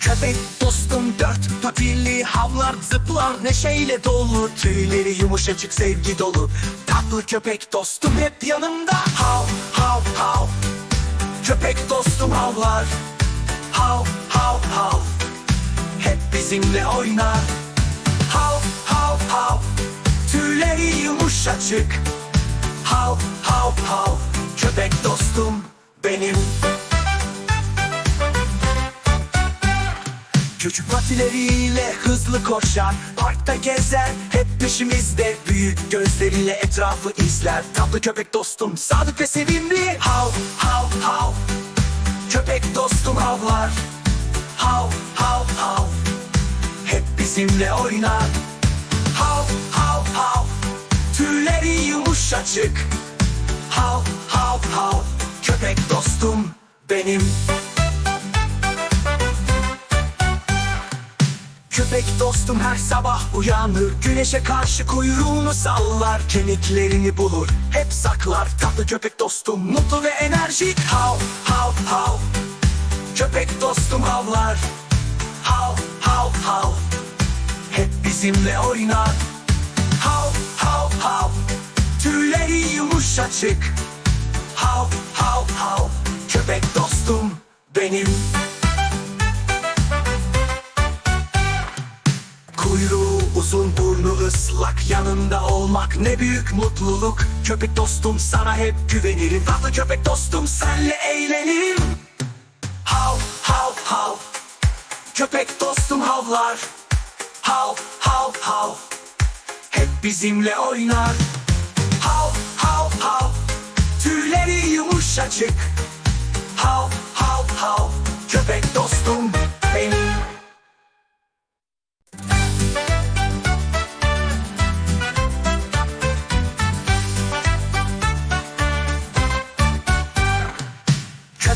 Köpek dostum dört Papilli havlar zıplar Neşeyle dolu. Tüyleri yumuşacık sevgi dolu. Tatlı köpek dostum hep yanımda. Hav hav hav. Köpek dostum havlar Hav hav hav. Hep bizimle oynar. Hav hav hav. Tüyleri yumuşacık. Hav hav hav. Köpek dostum benim. Küçük patileriyle hızlı koşar Parkta gezer hep peşimizde Büyük gözleriyle etrafı izler. Tatlı köpek dostum sadık ve sevimli. Hav hav hav. Köpek dostum havlar Hav hav hav. Hep bizimle oynar. Hav hav hav. Tüyleri yumuşacık Hav hav hav. Köpek dostum benim Köpek dostum her sabah uyanır. Güneşe karşı kuyruğunu sallar Kemiklerini bulur. Hep saklar Tatlı köpek dostum mutlu ve enerjik. Hav hav hav. Köpek dostum havlar. Hav hav hav. Hep bizimle oynar. Hav hav hav. Tüyleri yumuşacık. Hav hav hav. Köpek dostum benim ıslak Yanında olmak ne büyük mutluluk. Köpek dostum sana hep güvenirim. Tatlı köpek dostum senle eğlenirim Hav hav hav. Köpek dostum havlar. Hav hav hav. Hep bizimle oynar. Hav hav hav. Tüyleri yumuşacık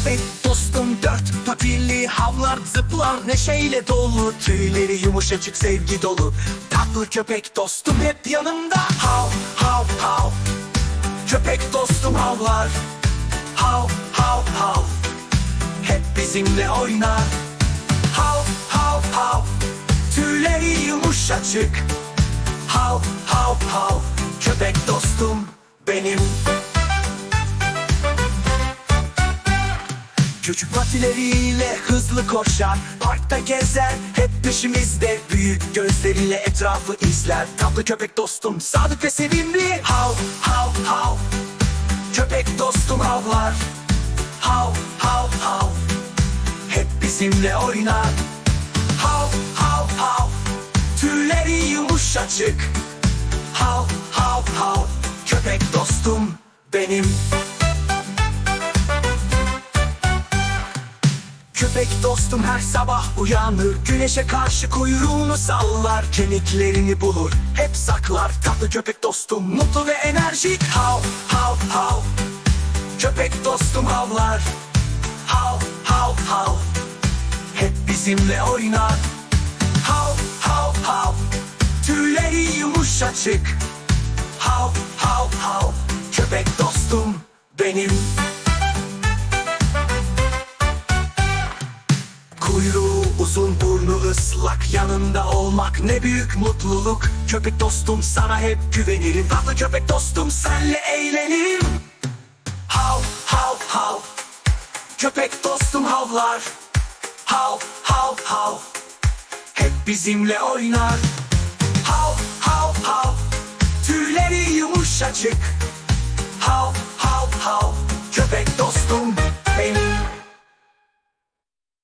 Köpek dostum dört. Papilli havlar zıplar neşeyle dolu. Tüyleri yumuşacık sevgi dolu. Tatlı köpek dostum hep yanımda. Hav hav hav. Köpek dostum havlar Hav hav hav. Hep bizimle oynar. Hav hav hav. Tüyleri yumuşacık. Hav hav hav. Köpek dostum benim Küçük patileriyle hızlı koşar Parkta gezer. Hep peşimizde Büyük gözleriyle etrafı izler. Tatlı köpek dostum sadık ve sevimli. Hav hav hav. Köpek dostum havlar Hav hav hav. Hep bizimle oynar. Hav hav hav. Tüyleri yumuşacık Hav hav hav. Köpek dostum benim Köpek dostum her sabah uyanır. Güneşe karşı kuyruğunu sallar Kemiklerini bulur. Hep saklar Tatlı köpek dostum mutlu ve enerjik. Hav hav hav. Köpek dostum havlar. Hav hav hav. Hep bizimle oynar. Hav hav hav. Tüyleri yumuşacık. Hav hav hav. Köpek dostum benim ıslak Yanında olmak ne büyük mutluluk. Köpek dostum sana hep güvenirim. Tatlı köpek dostum senle eğlenirim Hav hav hav. Köpek dostum havlar. Hav hav hav. Hep bizimle oynar. Hav hav hav. Tüyleri yumuşacık. Hav hav hav. Köpek dostum